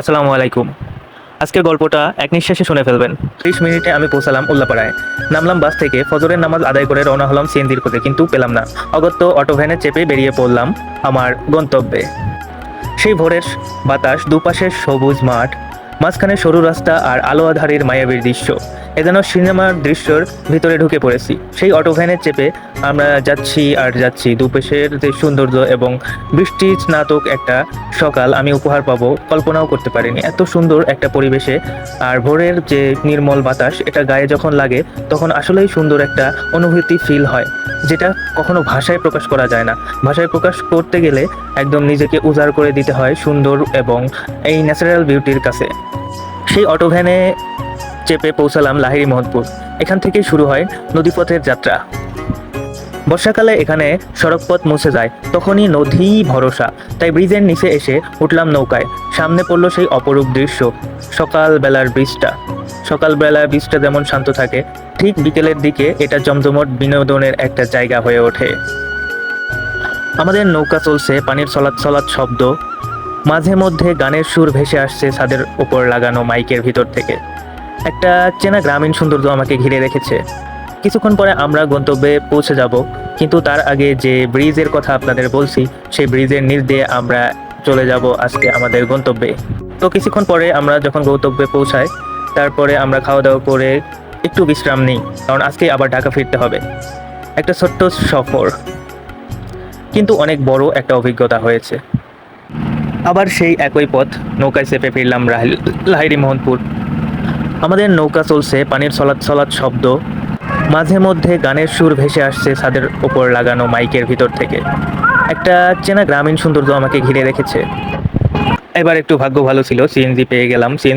আসসালামু আলাইকুম। আজকের গল্পটা এক নিঃশ্বাসে শুনে ফেলবেন। ত্রিশ মিনিটে আমি পৌঁছালাম উল্লাপাড়ায়। নামলাম বাস থেকে। ফজরের নামাজ আদায় করে রওনা হলাম সিএনজির খোঁজে কিন্তু পেলাম না। অগত্য অটো ভ্যানে চেপে বেরিয়ে পড়লাম আমার গন্তব্যে। সেই ভোরের বাতাস দুপাশের সবুজ মাঠ মাঝখানে সরু রাস্তা আর আলো আধারের মায়াবীর দৃশ্য। এ যেন সিনেমার দৃশ্যর ভিতরে ঢুকে পড়েছি। সেই অটো ভ্যানে চেপে আমরা যাচ্ছি আর যাচ্ছি। দুপাশের যে সৌন্দর্য এবং বৃষ্টি স্নাতক একটা সকাল আমি উপহার পাবো, কল্পনাও করতে পারিনি। এত সুন্দর একটা পরিবেশে আর ভোরের যে নির্মল বাতাস, এটা গায়ে যখন লাগে, তখন আসলেই সুন্দর একটা অনুভূতি ফিল হয়, যেটা কখনো ভাষায় প্রকাশ করা যায় না। ভাষায় প্রকাশ করতে গেলে একদম নিজেকে উজাড় করে দিতে হয় সুন্দর এবং এই ন্যাচারাল বিউটির কাছে। সেই অটো ভ্যানে চেপে পৌঁছালাম লাহিড়ি মোহনপুর। এখান থেকেই শুরু হয় নদীপথের যাত্রা। বর্ষাকালে এখানে সড়কপথ মুছে যায়, তখনই নদী ভরসা। তাই ব্রিজের নিচে এসে উঠলাম নৌকায়। সামনে পড়ল সেই অপরূপ দৃশ্য, সকালবেলার ব্রিজটা সকালবেলার ব্রিজটা যেমন শান্ত থাকে, ঠিক বিকেলের দিকে এটা জমজমট বিনোদনের একটা জায়গা হয়ে ওঠে। আমাদের নৌকা চলছে, পানির চলাৎ চলাৎ শব্দ মাঝে মধ্যে গানের সুর ভেসে আসছে ছাদের ওপর লাগানো মাইকের ভিতর থেকে। একটা চেনা গ্রামীণ সৌন্দর্য আমাকে ঘিরে রেখেছে। কিছুক্ষণ পরে আমরা গন্তব্যে পৌঁছে যাব, কিন্তু তার আগে যে ব্রিজের কথা আপনাদের বলছি, সেই ব্রিজের নিচ দিয়ে আমরা চলে যাব আজকে আমাদের গন্তব্যে। তো কিছুক্ষণ পরে আমরা যখন গন্তব্যে পৌঁছাই, তারপরে আমরা খাওয়া দাওয়া করে একটু বিশ্রাম নিই, কারণ আজকে আবার ঢাকা ফিরতে হবে। একটা ছোট্ট সফর। কিন্তু অনেক বড় একটা অভিজ্ঞতা হয়েছে। আবার সেই একই পথ, নৌকায় চেপে ফিরলাম লাহিরি মোহনপুর। আমাদের নৌকা চলছে, পানির চলাৎ চলাৎ শব্দ। মাঝে মধ্যে গানের সুর ভেসে আসছে ছাদের ওপর লাগানো মাইকের ভিতর থেকে। একটা চেনা গ্রামীণ সৌন্দর্য আমাকে ঘিরে রেখেছে। এবার একটু ভাগ্য ভালো ছিল সিএনজি পেয়ে গেলাম।